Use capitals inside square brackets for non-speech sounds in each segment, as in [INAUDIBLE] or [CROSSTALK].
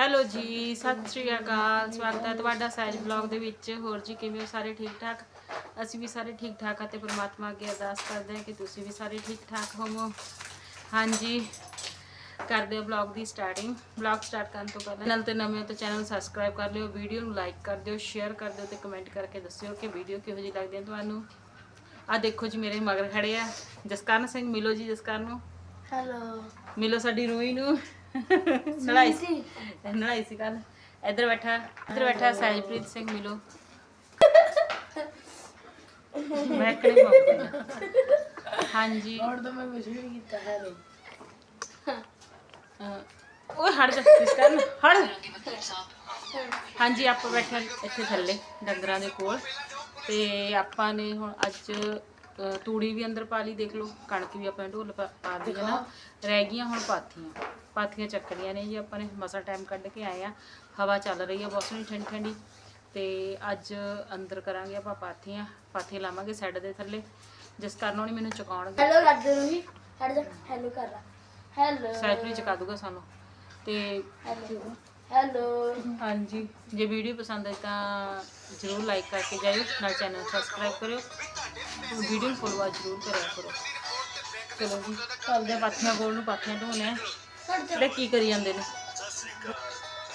Hello ਜੀ ਸਤਿ ਸ਼੍ਰੀ ਅਕਾਲ ਸਵਾਗਤ ਹੈ ਤੁਹਾਡਾ ਸਹਿਜ ਬਲੌਗ ਦੇ ਵਿੱਚ। ਹੋਰ ਜੀ ਕਿਵੇਂ ਹੋ ਸਾਰੇ ਠੀਕ ਠਾਕ ਅਸੀਂ ਵੀ ਸਾਰੇ ਠੀਕ ਠਾਕ ਆ ਤੇ ਪ੍ਰਮਾਤਮਾ ਅੱਗੇ ਅਰਦਾਸ ਕਰਦੇ ਹਾਂ ਕਿ ਤੁਸੀਂ ਵੀ ਸਾਰੇ ਠੀਕ ਠਾਕ ਹੋਵੋ। ਹਾਂਜੀ ਕਰਦੇ ਹਾਂ ਬਲੌਗ ਦੀ ਸਟਾਰਟਿੰਗ ਬਲੌਗ ਸਟਾਰਟ ਕਰਨ ਤੋਂ ਪਹਿਲਾਂ ਚੈਨਲ ਤੇ ਨਵੇਂ ਹੋ ਤਾਂ ਚੈਨਲ ਸਬਸਕ੍ਰਾਈਬ ਕਰ ਲਿਓ ਵੀਡੀਓ ਨੂੰ ਲਾਈਕ ਕਰ ਦਿਓ ਸ਼ੇਅਰ ਕਰ ਦਿਓ ਤੇ ਕਮੈਂਟ ਕਰਕੇ ਦੱਸਿਓ ਕਿ ਵੀਡੀਓ ਕਿਹੋ ਜਿਹੀ ਲੱਗਦੀ ਹੈ ਤੁਹਾਨੂੰ। ਆ ਦੇਖੋ ਜੀ ਮੇਰੇ ਮਗਰ ਖੜੇ ਆ ਜਸਕਰਨ ਸਿੰਘ। ਮਿਲੋ ਜੀ ਜਸਕਰਨ ਨੂੰ। ਹੈਲੋ ਮਿਲੋ ਸਾਡੀ ਰੂਹੀ ਨੂੰ। [LAUGHS] ਨਲਾਈ ਸੀ। ਨਲਾਈ ਸੀ ਕੱਲ ਇੱਧਰ ਬੈਠਾ ਇੱਧਰ ਬੈਠਾ ਸਹਿਜਪ੍ਰੀਤ ਸਿੰਘ ਮਿਲੋ। ਮੈਂ ਕਿਹੜੇ ਬਾਬੂ ਹਾਂਜੀ। ਹੁਣ ਤਾਂ ਮੈਂ ਕੁਝ ਵੀ ਨਹੀਂ ਕੀਤਾ ਹੈਲੋ ਅਹ, ਓਏ ਹਟ ਜਾ। ਇਸ ਕਰਨ ਹਟ ਹਾਂਜੀ ਆਪਾਂ ਬੈਠੇ ਇੱਥੇ ਥੱਲੇ ਡੰਗਰਾਂ ਦੇ ਕੋਲ। ਤੇ ਆਪਾਂ ਨੇ ਹੁਣ ਅੱਜ ਤੂੜੀ ਵੀ ਅੰਦਰ ਪਾ ਲਈ ਦੇਖ ਲਓ। ਕਣਕ ਵੀ ਆਪਾਂ ਢੋਲ ਪਾ ਪਾ ਦਿੱਤੀ ਹੈ ਨਾ। ਰਹਿ ਗਈਆਂ ਹੁਣ ਪਾਥੀਆਂ। ਪਾਥੀਆਂ ਚੱਕਣੀਆਂ ਨੇ ਜੀ ਆਪਾਂ ਨੇ ਮਸਾ ਟਾਈਮ ਕੱਢ ਕੇ ਆਏ ਆ। ਹਵਾ ਚੱਲ ਰਹੀ ਆ ਬਹੁਤ ਸੋਹਣੀ ਠੰਡੀ ਠੰਡੀ। ਤੇ ਅੱਜ ਅੰਦਰ ਕਰਾਂਗੇ ਆਪਾਂ ਪਾਥੀਆਂ। ਪਾਥੀਆਂ ਲਾਵਾਂਗੇ ਸੈੱਡ ਦੇ ਥੱਲੇ। ਜਿਸ ਕਾਰਨ ਉਹਨੇ ਮੈਨੂੰ ਚੁਕਾਉਣਗੇ। ਹੈਲੋ ਕਰ ਦੇ ਰੂਹੀ ਹਟ ਜਾ ਹੈਲੋ ਕਰ ਲਾ। ਹੈਲੋ ਸੈਲਫੀ ਚੁਕਾ ਦੂਗਾ ਸਾਨੂੰ। ਤੇ ਹੈਲੋ ਹੈਲੋ ਹਾਂਜੀ ਜੇ ਵੀਡੀਓ ਪਸੰਦ ਆਈ ਤਾਂ ਜਰੂਰ ਲਾਈਕ ਕਰਕੇ ਜਾਇਓ। ਨਾਲ ਚੈਨਲ ਸਬਸਕ੍ਰਾਈਬ ਕਰਿਓ। ਵੀਡੀਓ ਨੂੰ ਫੋਲੋ ਜਰੂਰ ਕਰਿਆ ਕਰੋ। ਚਲੋ ਜੀ ਚੱਲਦੇ ਪਾਥੀਆਂ ਕੋਲ ਨੂੰ ਪਾਥੀਆਂ ਢੋਣੇ ਜਿਹੜੇ ਕੀ ਕਰੀ ਜਾਂਦੇ ਨੇ?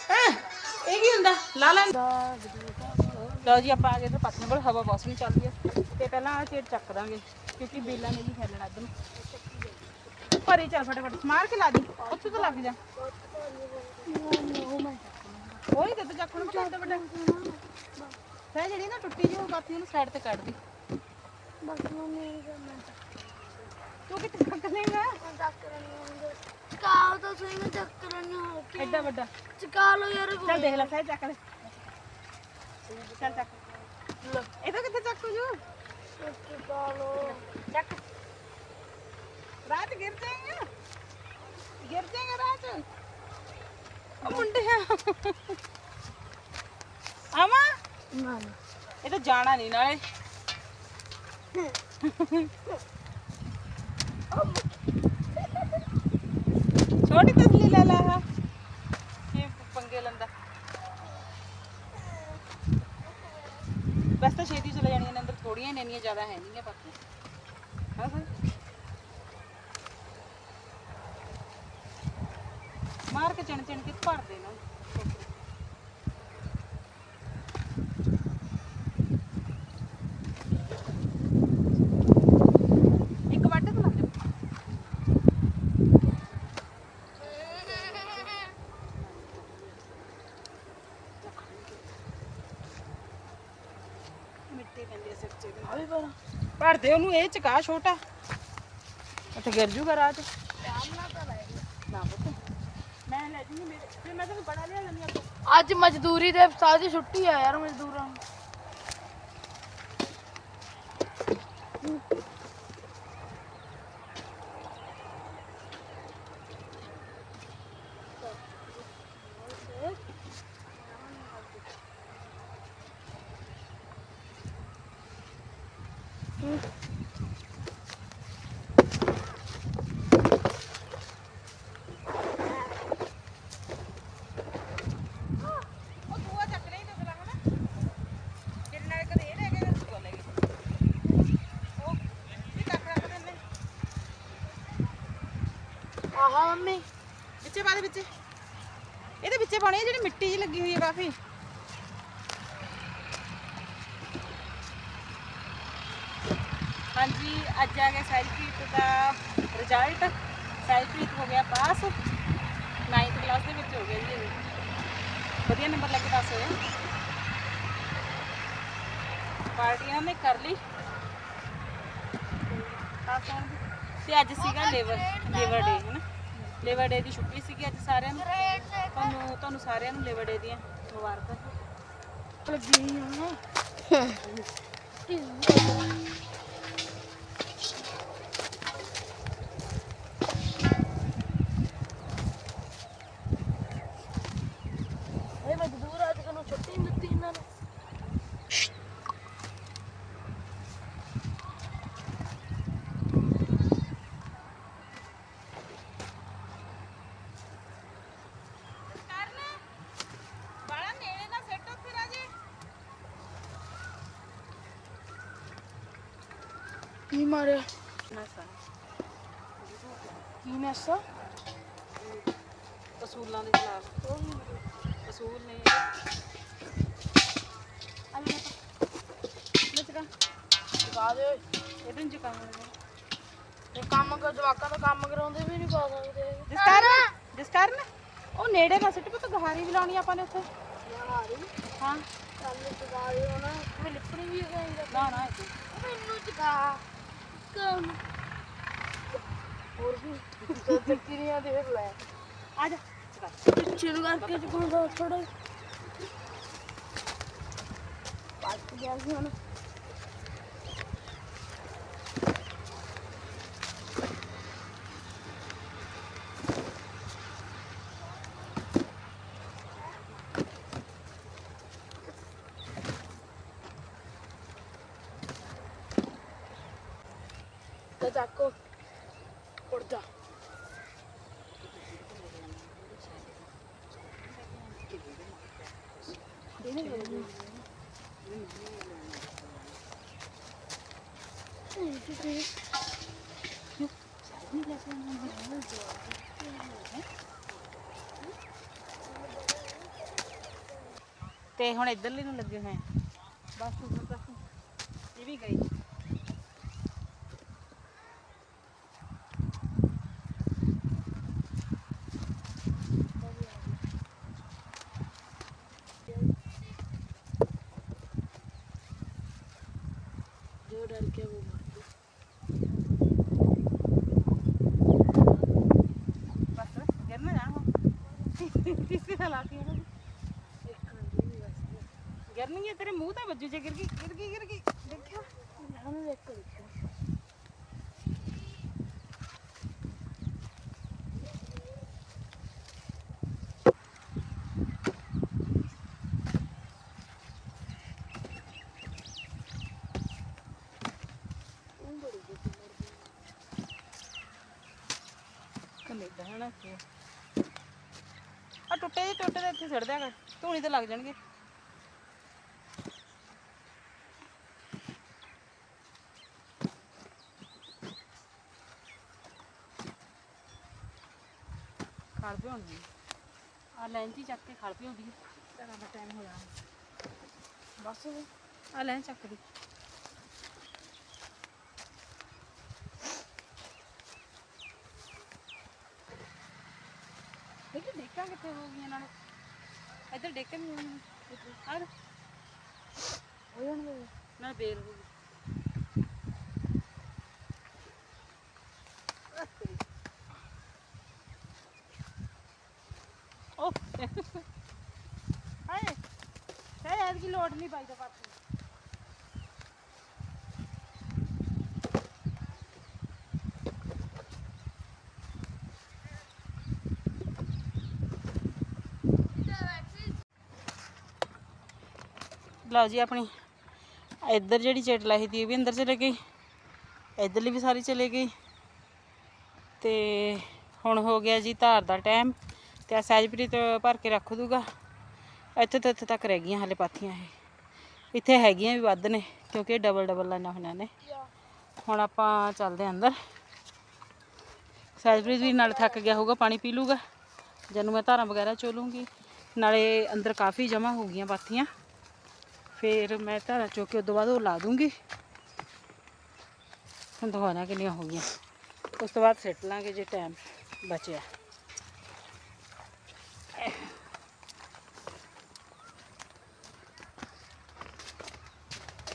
ਹੈਂ, ਇਹ ਕੀ ਹੁੰਦਾ? ਲਾ ਲੈ। ਲਓ ਜੀ ਆਪਾਂ ਆ ਗਏ ਤੇ ਪਾਥੀਆਂ ਕੋਲ। ਹਵਾ ਬਹੁਤ ਸੋਹਣੀ ਚੱਲਦੀ ਹੈ ਤੇ ਪਹਿਲਾਂ ਆ ਚੇੜ ਚੱਕ ਦਾਂਗੇ ਕਿਉਂਕਿ ਬੇਲਾ ਨੇ ਨਹੀਂ ਫੈਲਣਾ ਇੱਧਰ ਨੂੰ। ਭਰੀ ਚੱਲ ਫਟਾਫਟ। ਮਾਰ ਕੇ ਲਾ ਦੀ। ਉੱਥੇ ਤਾਂ ਲੱਗ ਜਾ। ਉਹੀ ਤੇ ਤੂੰ ਚੱਕਣ ਨੂੰ ਵੱਡਾ ਵੱਡਾ ਫੇ ਜਿਹੜੀ ਨਾ ਟੁੱਟੀ ਜਿਹੀ ਬਾਤੀ ਉਹਨੂੰ ਸਾਈਡ ਤੇ ਕੱਢ ਦੀ। ਬਸ ਮੰਮੀ ਮੈਂ ਤੂੰ ਕਿੱਥੇ ਚੱਕ ਲੇਗਾ ਚਕਾਓ ਤਾਂ ਸਹੀ ਮੈਂ ਚੱਕ ਰਹੀ ਹਾਂ ਕਿ? ਐਡਾ ਵੱਡਾ। ਚਕਾ ਲੋ ਯਾਰ ਚੱਲ ਦੇਖ ਲੈ ਫੇ ਚੱਕ ਲੈ। ਚੱਲ ਚੱਕ। ਇਹ ਤਾਂ ਕਿੱਥੇ ਚੱਕੂ ਜੂ? ਚਕਾ ਲੋ ਚੱਕ। ਰਾਤ ਗਿਰ ਜਾਏਗਾ ਗਿਰ ਜਾਏਗਾ ਰਾਤ? ਉਹ ਮੁੰਡਿਆ ਆਮਾ ਨਾ। ਇਹ ਤਾਂ ਜਾਣਾ ਨਹੀਂ ਨਾਲੇ ਛੋਟੀ ਤਸਲੀ ਲੈ ਲੈ ਆ ਇਹ ਪੰਗੇ ਲੰਦਾ ਬਸ ਤਾਂ ਛੇਤੀ ਚਲੇ ਜਾਣੀਆਂ ਨੇ ਅੰਦਰ ਥੋੜੀਆਂ ਨੇ ਇੰਨੀਆਂ ਜ਼ਿਆਦਾ ਹੈ ਨਹੀਂਆਂ ਬਾਕੀ। ਹਾਂ ਹਾਂ। ਮਾਰ ਕੇ ਚਣ ਚਣ ਕੇ ਭਰਦੇ ਦੇਣਾ ਇੱਕ ਵੱਢ ਤੋਂ ਲੱਗ ਜਾ ਮਿੱਟੀ ਪੈਂਦੀ ਹੈ ਸਿਰ 'ਚ ਇਹਦੇ। ਆ ਵੀ ਪਰ ਤੇ ਉਹਨੂੰ ਇਹ ਚਕਾ ਛੋਟਾ। ਉੱਥੇ ਗਿਰ ਜੂਗਾ ਰਾਤ ਨਾ ਪੁੱਤ, ਮੈਂ ਲੈ ਜੂੰਗੀ ਮੇਰੇ ਫਿਰ ਮੈਂ ਤੈਨੂੰ ਬੜਾ ਲਿਆ ਲੈਣੀ ਅੱਗੋਂ ਅੱਜ ਮਜ਼ਦੂਰੀ ਦੇ ਹਫਤਾ ਦੀ ਛੁੱਟੀ ਆ ਯਾਰ ਮਜ਼ਦੂਰਾਂ ਨੂੰ ਉਹ ਦੂਆ ਚੱਕ ਲਈ ਤੇ ਅਗਲਾ ਹਨਾ ਤੇਰੇ ਨਾਲ ਕਦੇ ਇਹ ਲੈ ਕੇ ਕਦੇ ਦੂਆ ਲੈ ਕੇ ਉਹ ਇਹ ਚੱਕ ਰੱਖ ਦਿੰਦੇ ਆਹਾ ਮੰਮੀ ਵਿੱਚੇ ਪਾ ਦੇ ਵਿੱਚੇ। ਇਹਦੇ ਵਿੱਚੇ ਪਾਉਣੀ ਜਿਹੜੀ ਮਿੱਟੀ ਜੀ ਲੱਗੀ ਹੋਈ ਹੈ ਕਾਫੀ। ਹਾਂਜੀ ਅੱਜ ਆ ਗਿਆ ਸੈਲਫੀਟ ਦਾ ਰਿਜ਼ਲਟ ਸੈਲਫੀਟ ਹੋ ਗਿਆ ਪਾਸ। 9th ਕਲਾਸ ਦੇ ਵਿੱਚ ਹੋ ਗਿਆ ਜੀ ਵਧੀਆ ਨੰਬਰ ਲੈ ਕੇ ਪਾਸ ਹੋਇਆ ਪਾਰਟੀਆਂ ਨੇ ਕਰ ਲਈ। ਪਾਸ ਹੋਣ ਦੀ। ਤੇ ਅੱਜ ਸੀਗਾ ਲੇਬਰ ਲੇਬਰ ਡੇ ਹੈ ਨਾ ਲੇਬਰ ਡੇ ਦੀ ਛੁੱਟੀ ਸੀਗੀ ਅੱਜ ਸਾਰਿਆਂ ਨੂੰ। ਤੁਹਾਨੂੰ ਤੁਹਾਨੂੰ ਸਾਰਿਆਂ ਨੂੰ ਲੇਬਰ ਡੇ ਦੀਆਂ ਮੁਬਾਰਕਾਂ। ਲੱਗੀ ਹਾਂ [LAUGHS] ਇਹ ਮਜ਼ਦੂਰ ਅੱਜ ਕੱਲ੍ਹ ਨੂੰ ਛੁੱਟੀ ਨਹੀਂ ਦਿੱਤੀ ਇਹਨਾਂ ਨੇ ਨਸਾ ਕੀ ਮੈਸਾ? ਅਸੂਲਾਂ ਦੇ ਖਿਲਾਫ ਅਸੂਲ ਨੇ ਅਲੇ ਮੈਂ ਚਕਾ। ਚੁਕਾ ਦੇ। ਇਹਦੇ ਚ ਕੰਮ ਨੇ ਇਹ ਕੰਮ ਕਰ ਜਵਾਕਾਂ ਦਾ ਕੰਮ ਕਰਾਉਂਦੇ ਵੀ ਨਹੀਂ ਪਾ ਸਕਦੇ ਜਿਸ ਕਾਰਨ ਜਿਸ ਕਾਰਨ ਉਹ ਨੇੜੇ ਨਾ ਸਿੱਟ ਪੁੱਤ ਗਹਾਰੀ ਵੀ ਲਾਉਣੀ ਆਪਾਂ ਨੇ ਉੱਥੇ। ਹਾਂ। ਕੰਮ ਚੁਕਾ ਦੇ ਹੋਣਾ। ਮੈਂ ਲਿਪਣੀ ਵੀ ਗਈ ਨਾ ਨਾ ਮੈਨੂੰ ਚੁਕਾ। ਕੰਮ। ਹੋਰ ਵੀ ਚੱਕਰੀਆਂ ਦੇਖ ਲੈ। ਆ ਜਾ। ਪਿੱਛੇ ਨੂੰ ਕਰਕੇ ਚੁਕਾਉਂਦਾ ਥੋੜਾ ਪੱਟ ਗਿਆ ਸੀ ਹੁਣ। ਚੱਕੋ ਉੱਡ ਤੇ ਹੁਣ ਇੱਧਰਲੀ ਨੂੰ ਲੱਗੇ ਹੋਏ ਆ। ਬਸ ਹੁਣ ਬਸ। ਇਹ ਵੀ ਗਈ। ਤਾਂ ਲਾ ਕੇ ਇਹਨਾਂ ਨੂੰ ਗਰਨੀ ਹੈ ਤੇਰੇ ਮੂੰਹ ਤਾਂ ਵੱਜੂ ਜੇ ਗਿਰ ਗਈ ਗਿਰ ਗਈ ਗਿਰ ਗਈ। ਦੇਖਿਆ। ਟੁੱਟੇ ਜਿਹੇ ਟੁੱਟੇ ਦੇ ਇੱਥੇ ਛੱਡ ਦਿਆ ਕਰ ਧੂਣੀ ਤੇ ਲੱਗ ਜਾਣਗੇ। ਖੜ ਪਿਆਉਂਦੀ ਆ। ਲੈਣ 'ਚ ਹੀ ਚੱਕ ਕੇ ਖੜ ਪਿਆਉਂਦੀ ਤੇਰਾ ਦਾ ਟਾਈਮ ਹੋ ਜਾਣਾ ਬਸ ਆ ਲੈਣ ਚੱਕ ਦੀ ਆ ਕਿੱਥੇ ਹੋ ਗਈਆਂ ਨਾਲੇ? ਇੱਧਰ ਡੇਕਨ ਹੋਈ ਆ ਓਏ ਹੁਣ ਨਾਲ ਬੇਲ ਹੋ ਗਈ। ਲਓ ਜੀ ਆਪਣੀ, ਇੱਧਰ ਜਿਹੜੀ ਚਿੱਟ ਲਾਈ ਤੀ ਵੀ ਅੰਦਰ ਚਲੇ ਗਈ। ਇੱਧਰਲੀ ਵੀ ਸਾਰੀ ਚਲੇ ਗਈ। ਤੇ ਹੁਣ ਹੋ ਗਿਆ ਜੀ ਧਾਰ ਦਾ ਟਾਈਮ, ਤੇ ਆ ਸਹਿਜਪ੍ਰੀਤ ਭਰ ਕੇ ਰੱਖ ਦੂਗਾ। ਇੱਥੇ ਤੋਂ ਇੱਥੇ ਤੱਕ ਰਹਿ ਗਈਆਂ ਹਲੇ ਪਾਥੀਆਂ ਇਹ। ਇੱਥੇ ਹੈਗੀਆਂ ਵੀ ਵੱਧ ਨੇ, ਕਿਉਂਕਿ ਇਹ ਡਬਲ ਡਬਲ ਲਾਈਨਾਂ ਹੋਈਆਂ ਨੇ। ਹੁਣ ਆਪਾਂ ਚੱਲਦੇ ਹਾਂ ਅੰਦਰ। ਸਹਿਜਪ੍ਰੀਤ ਵੀ ਨਾਲ ਥੱਕ ਗਿਆ ਹੋਊਗਾ, ਪਾਣੀ ਪੀ ਲੂਗਾ ਜਦੋਂ ਮੈਂ ਧਾਰਾਂ ਵਗੈਰਾ ਚੋਲੂੰਗੀ, ਨਾਲੇ ਅੰਦਰ ਕਾਫੀ ਜਮ੍ਹਾਂ ਹੋ ਗਈਆਂ ਪਾਥੀਆਂ। फिर मैं धारा चौके उस बाद ला दूँगी। हम दोबारा कि हो गई उस तो बाद सीट लागे जो टाइम बचे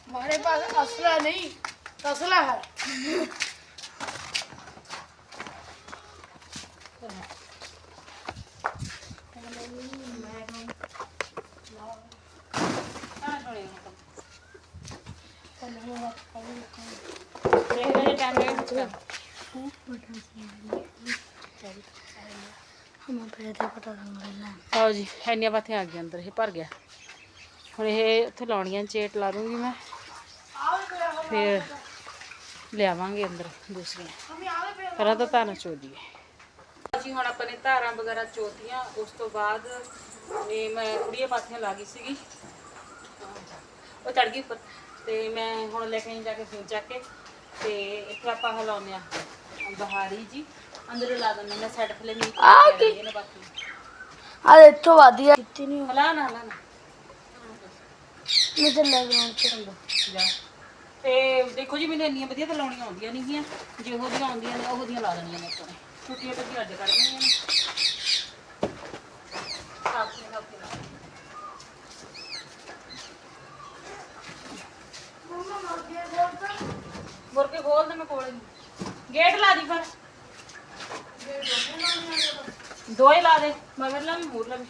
हमारे पास असला नहीं असला है। ਹਮਾ ਆਓ ਜੀ, ਇੰਨੀਆਂ ਬਾਤਾਂ ਆ ਗਈਆਂ ਅੰਦਰ, ਇਹ ਭਰ ਗਿਆ। ਹੁਣ ਇਹ ਉੱਥੇ ਲਾਉਣੀਆਂ, ਚੇਟ ਲਾ ਦੂੰਗੀ ਮੈਂ। ਫਿਰ ਲਿਆਵਾਂਗੇ ਅੰਦਰ ਦੂਸਰੀਆਂ। ਪਹਿਲਾਂ ਤਾਂ ਧਾਰਾਂ ਚੋਦੀਏ। ਜੀ ਹੁਣ ਆਪਾਂ ਨੇ ਧਾਰਾਂ ਵਗੈਰਾ ਚੋਤੀਆਂ, ਉਸ ਤੋਂ ਬਾਅਦ ਨੇ ਮੈਂ ਕੁੜੀਆਂ ਪਾਥੀਆਂ ਲਾ ਗਈ ਸੀਗੀ। ਉਹ ਚੜ ਗਈ ਉੱਪਰ। ਤੇ ਮੈਂ ਹੁਣ ਲੈ ਕੇ ਜਾ ਕੇ, ਫਿਰ ਚੱਕ ਕੇ। ਤੇ ਇੱਥੇ ਆਪਾਂ ਹਲਾਉਂਦੇ ਆ ਬਹਾਰੀ ਜੀ ਅੰਦਰ ਲਾ ਦਿੰਦੇ ਨੇ ਸੈੱਟ ਥਲੇ ਮੀਟ ਆ ਕੀ? ਨੇ ਬਾਕੀ ਆ ਇੱਥੋਂ ਵਧੀਆ ਕਿਤੇ ਨਹੀਂ ਹਲਾ ਨਾ ਹਲਾ ਨਾ ਮੈਂ ਚੱਲਿਆ ਗਰਾਊਂਡ ਚ ਚੰਗਾ ਜਾ ਤੇ ਦੇਖੋ ਜੀ ਮੈਨੂੰ ਇੰਨੀਆਂ ਵਧੀਆ ਤਾਂ ਲਾਉਣੀਆਂ ਆਉਂਦੀਆਂ ਨਹੀਂ ਗੀਆਂ ਜਿਹੋ ਜਿਹੀਆਂ ਆਉਂਦੀਆਂ ਨੇ ਉਹੋ ਜਿਹੀਆਂ ਲਾ ਦੇਣੀਆਂ ਨੇ ਆਪਾਂ ਨੇ ਛੁੱਟੀਆਂ ਤੇ ਅੱਜ ਕੱਢ ਦੇਣੀਆਂ ਨੇ ਸਾਫ਼ ਸੁਥਰਾ ਸਾਫ਼ ਸੁਥਰਾ। ਮੁਰਗੇ ਖੋਲ ਦੇ ਮੈਂ ਕੋਲੇ ਨੂੰ ਗੇਟ ਲਾ ਦੀ ਫਿਰ ਦੋ ਹੀ ਲਾ ਦੇ, ਮਗਰ ਲਾ ਵੀ, ਮੂਰ ਲਾ ਵੀ।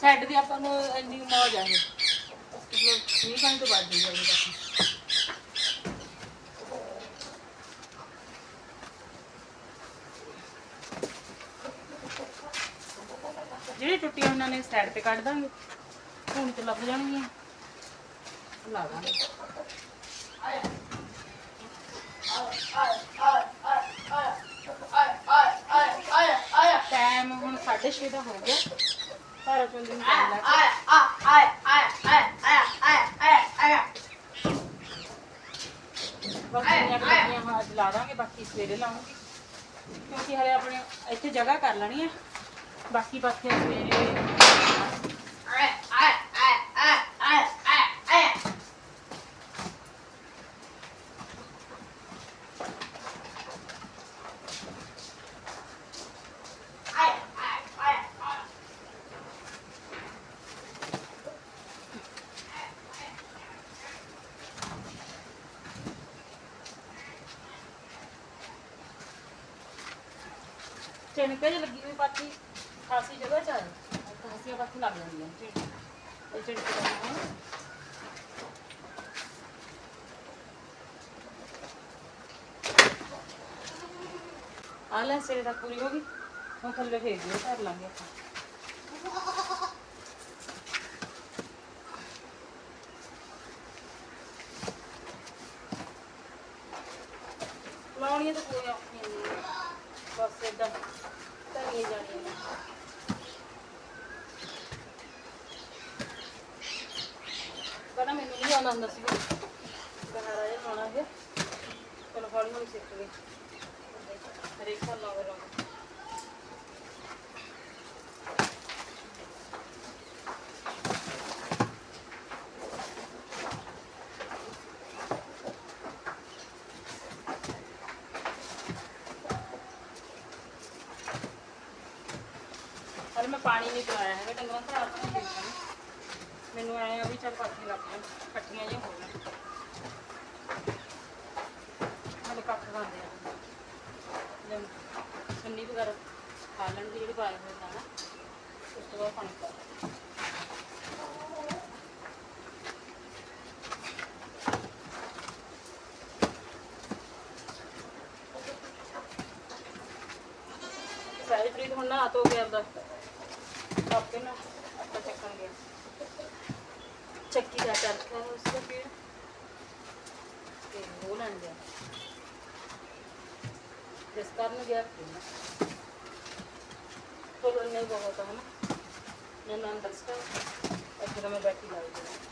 ਸੈੱਟ ਦੀ ਆਪਾਂ ਨੂੰ ਇੰਨੀ ਮੌਜ ਆ ਇਹ। ਮਤਲਬ ਨਹੀਂ ਖਾਣੀ ਤੋਂ ਬਾਅਦ ਦੀ ਬਸ ਜਿਹੜੀ ਨੇ ਸਾਈਡ ਤੇ ਕੱਢ ਦਾਂਗੇ। ਹੁਣ ਤੇ ਲੱਗ ਜਾਣਗੀਆਂ। ਲਾ ਦਾਂਗੇ। ਟਾਈਮ ਹੁਣ 6:30 ਦਾ ਹੋ ਗਿਆ। ਸਾਰਾ ਚੁੰਦੀ ਨੂੰ ਟਾਈਮ ਲੱਗ ਬਸ ਅੱਜ ਲਾ ਦਾਂਗੇ, ਬਾਕੀ ਸਵੇਰੇ ਲਾਉਂਗੀ। ਕਿਉਂਕਿ ਹਲੇ ਆਪਣੇ ਇੱਥੇ ਜਗ੍ਹਾ ਕਰ ਲੈਣੀ ਹੈ ਬਾਕੀ ਪਾਸੇ ਸਵੇਰੇ ਚਣਕੇ ਜਿਹੀ ਲੱਗੀ ਹੋਈ ਪਾਤੀ ਖਾਸੀ ਜਗ੍ਹਾ ਚ ਆ ਖਾਸੀਆਂ ਪਾਤੀ ਲੱਗ ਜਾਂਦੀਆਂ। ਝਿੜਕ ਇਹ ਆ ਲੈ, ਸਿਰੇ ਤੱਕ ਪੂਰੀ ਹੋ ਗਈ। ਹੁਣ ਥੱਲੇ ਫੇਰ ਦਿਓ, ਧਰ ਲਾਂਗੇ ਆਪਾਂ। ਲਾਉਣੀਆਂ ਤਾਂ ਕੋਈ ਔਖੀਆਂ ਨਹੀਂ ਹੈ। ਬਸ ਏਦਾਂ ਧਰੀਆਂ ਜਾਣੀਆਂ ਨੇ ਪਹਿਲਾਂ ਮੈਨੂੰ ਨਹੀਂ ਆਉਂਦਾ ਹੁੰਦਾ ਸੀ ਬਹਾਰਾ ਜਿਹਾ ਲਾਉਣਾ ਹੈ ਚਲੋ ਹੌਲੀ ਹੌਲੀ ਸਿੱਖ ਗਏ ਹਰੇਕ ਸਾਲ ਲਾਉਂਦੇ ਰਹੋ ਹਲੇ ਮੈਂ ਪਾਣੀ ਨਹੀਂ ਪਿਲਾਇਆ ਹੈਗਾ, ਡੰਗਰਾਂ ਦਾ ਰਾਤ ਨੂੰ ਦੇਖਣਾ ਮੈਨੂੰ ਆਏ ਆ ਵੀ ਚੱਲ ਪਾਥੀ ਲੱਗ ਜਾਣ ਇਕੱਠੀਆਂ ਜਿਹੀਆਂ ਹੋ ਜਾਣ ਹਲੇ ਕੱਖ ਖਾਂਦੇ ਆ। ਜਮ ਸੰਨੀ ਵਗੈਰਾ ਖਾ ਲੈਣ ਦੀ ਜਿਹੜੀ ਪਾਏ ਹੋਏ ਦਾਣਾ ਉਸ ਤੋਂ ਬਾਅਦ ਪਾਣੀ ਪਾ ਸਾਰੀ ਪ੍ਰੀਤ ਹੁਣ ਨਾ ਤੋ ਗਿਆ ਦਾ ਆਪੇ ਨਾ ਆਪਾਂ ਚੱਕਣ ਗਿਆ ਚੱਕੀ ਦਾ ਚਰਖਾ ਹੈ ਉਸਦਾ ਪੀੜ ਤੇ ਉਹ ਲੈਣ ਗਿਆ ਜਿਸ ਕਰਨ ਗਿਆ ਫਿਰ ਕੋਲ ਨਹੀਂ ਬਹੁਤ ਹੈ ਨਾ ਮੈਂ ਨਾ ਅੰਡਰਸਟੈਂਡ ਅੱਗੇ ਮੈਂ ਬੈਠੀ ਲਾਈ ਗਈ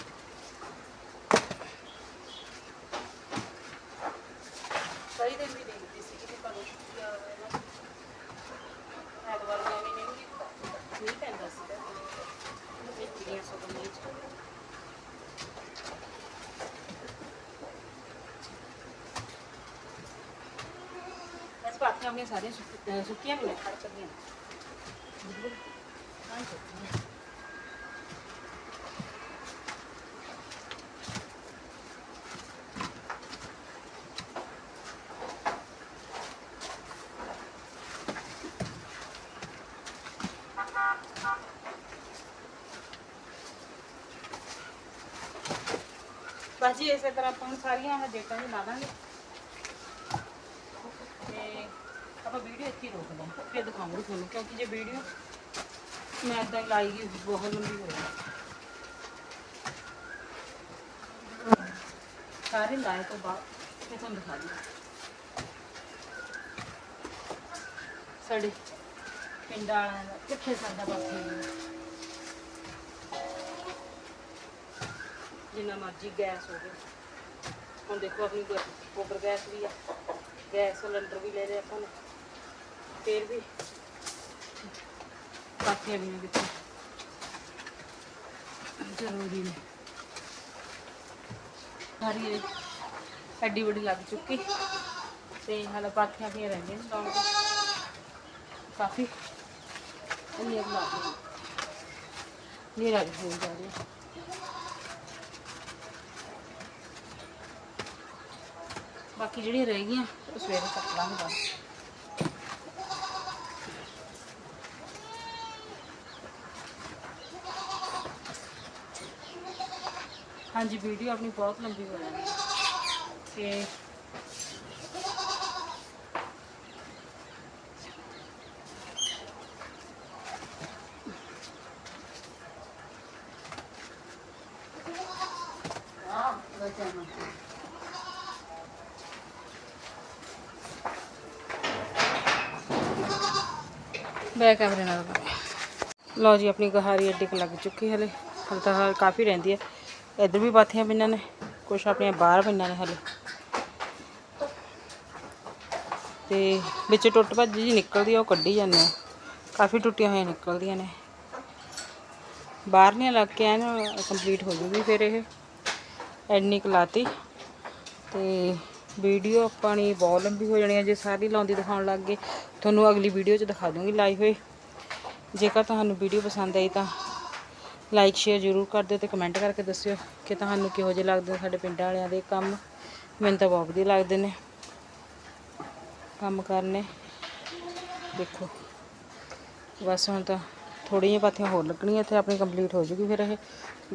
ਸਾਰੀ ਦਿਨ ਵੀ ਦੇਖਦੀ ਸੀ ਕਿ ਕਦੋਂ ਛੁੱਟੀ ਆ ਨਾ ਐਤਵਾਰ ਨੂੰ ਐਵੇਂ ਨਹੀਂ ਹੁੰਦੀ ਨਹੀਂ ਪੈਂਦਾ ਸੀ ਵਿੱਚੀਆਂ ਸਗੋਂ ਨਹੀਂ ਚ ਬਸ ਆਪਣੀਆਂ ਸਾਰੀਆਂ ਸੁੱਕ- ਅਹ ਸੁੱਕੀਆਂ ਵੀ ਨੇ ਚੱਲੀਆਂ ਬਿਲਕੁਲ ਸੁੱਕੀਆਂ ਬਸ ਜੀ ਇਸੇ ਤਰ੍ਹਾਂ ਆਪਾਂ ਹੁਣ ਸਾਰੀਆਂ ਇਹ ਡੇਟਾਂ ਹੀ ਲਾ ਦਾਂਗੇ। ਵੀਡੀਓ ਇੱਥੇ ਰੋਕਦਾ ਫਿਰ ਦਿਖਾਉਂਗੀ ਤੁਹਾਨੂੰ, ਕਿਉਂਕਿ ਜੇ ਵੀਡੀਓ ਮੈਂ ਲਾਈਗੀ ਲਾਏ ਤੋਂ ਬਾਅਦ ਸਾਡੇ ਪਿੰਡਾਂ ਵਾਲਿਆਂ ਦਾ, ਕਿੱਥੇ ਜਿੰਨਾ ਮਰਜ਼ੀ ਗੈਸ ਹੋਵੇ। ਹੁਣ ਦੇਖੋ ਆਪਣੀ ਕੋਲ ਗੈਸ ਵੀ ਆ। ਗੈਸ ਸਿਲੰਡਰ ਵੀ ਲੈ ਲਿਆ ਆਪਾਂ ਨੂੰ। ਫਿਰ ਵੀ। ਪਾਥੀਆਂ ਵੀ ਨਹੀਂ ਜ਼ਰੂਰੀ ਨੇ। ਸਾਰੀ ਐਡੀ ਵੱਡੀ ਲੱਗ ਚੁੱਕੀ। ਤੇ ਹਾਲੇ ਪਾਥੀਆਂ ਵੀ ਰਹਿੰਦੀਆਂ ਨੇ ਲਾਉਣ ਕਾਫੀ ਇੰਨੀਆਂ ਬਣਾ ਨਹੀਂ ਰੱਖ ਹੋ ਜਾ ਰਹੀ। ਬਾਕੀ ਜਿਹੜੀਆਂ ਰਹਿ ਗਈਆਂ, ਉਹ ਸਵੇਰੇ ਕੱਟ ਲਾਂਗੇ ਹਾਂਜੀ ਵੀਡੀਓ ਆਪਣੀ ਬਹੁਤ ਲੰਬੀ ਹੋ ਜਾਣੀ ਹੈ ਤੇ ਬੈਕ ਕੈਮਰੇ ਨਾਲ। ਕਰੋ। ਲਓ ਜੀ, ਆਪਣੀ ਗਹਾਰੀ ਅੱਡੀ ਕੁ ਲੱਗ ਚੁੱਕੀ ਹਲੇ। ਹਲ ਤਾਂ ਹਾਲ ਕਾਫੀ ਰਹਿੰਦੀ ਹੈ। ਇੱਧਰ ਵੀ ਪਾਥੀਆਂ ਪਈਆਂ ਨੇ, ਕੁਛ ਆਪਣੀਆਂ ਬਾਹਰ ਪਈਆਂ ਨੇ ਹਲੇ। ਤੇ ਵਿੱਚ ਟੁੱਟ ਭੱਜ ਜੀ ਨਿਕਲਦੀ ਆ, ਉਹ ਕੱਢੀ ਜਾਂਦੇ ਆ। ਕਾਫੀ ਟੁੱਟੀਆਂ ਹੋਈਆਂ ਨਿਕਲਦੀਆਂ ਨੇ। ਬਾਹਰਲੀਆਂ ਲੱਗ ਕੇ ਐਨ ਕੰਪਲੀਟ ਹੋ ਜੂਗੀ ਫਿਰ ਇਹ। ਐਨੀ ਕੁ ਲਾਤੀ। ਤੇ ਵੀਡੀਓ ਆਪਾਂ ਆਪਣੀ ਬਹੁਤ ਲੰਬੀ ਹੋ ਜਾਣੀ ਹੈ ਜੇ ਸਾਰੀ ਲਾਉਂਦੀ ਦਿਖਾਉਣ ਲੱਗ ਗਏ, ਤੁਹਾਨੂੰ ਅਗਲੀ ਵੀਡੀਓ 'ਚ ਦਿਖਾ ਦੂੰਗੀ ਲਾਈ ਹੋਈ। ਜੇਕਰ ਤੁਹਾਨੂੰ ਵੀਡੀਓ ਪਸੰਦ ਆਈ ਤਾਂ ਲਾਈਕ ਸ਼ੇਅਰ ਜ਼ਰੂਰ ਕਰ ਦਿਓ ਤੇ ਕਮੈਂਟ ਕਰਕੇ ਦੱਸਿਓ ਕਿ ਤੁਹਾਨੂੰ ਕਿਹੋ ਜਿਹੇ ਲੱਗਦੇ ਸਾਡੇ ਪਿੰਡ ਵਾਲਿਆਂ ਦੇ ਕੰਮ। ਮੈਨੂੰ ਤਾਂ ਬਹੁਤ ਵਧੀਆ ਲੱਗਦੇ ਨੇ ਕੰਮ ਕਰਨੇ। ਦੇਖੋ, ਬਸ ਹੁਣ ਤਾਂ ਥੋੜ੍ਹੀਆਂ ਪਾਥੀਆਂ ਹੋਰ ਲੱਗਣੀਆਂ, ਇੱਥੇ ਆਪਣੀ ਕੰਪਲੀਟ ਹੋ ਜੂਗੀ ਫਿਰ ਇਹ।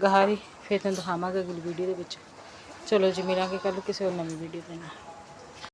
ਗਹਾਰੀ ਫਿਰ ਤੁਹਾਨੂੰ ਦਿਖਾਵਾਂਗੇ ਅਗਲੀ ਵੀਡੀਓ ਦੇ ਵਿੱਚ। ਚਲੋ ਜੀ, ਮਿਲਾਂਗੇ ਕੱਲ ਕਿਸੇ ਹੋਰ ਨਵੀਂ ਵੀਡੀਓ ਦੇ ਨਾਲ।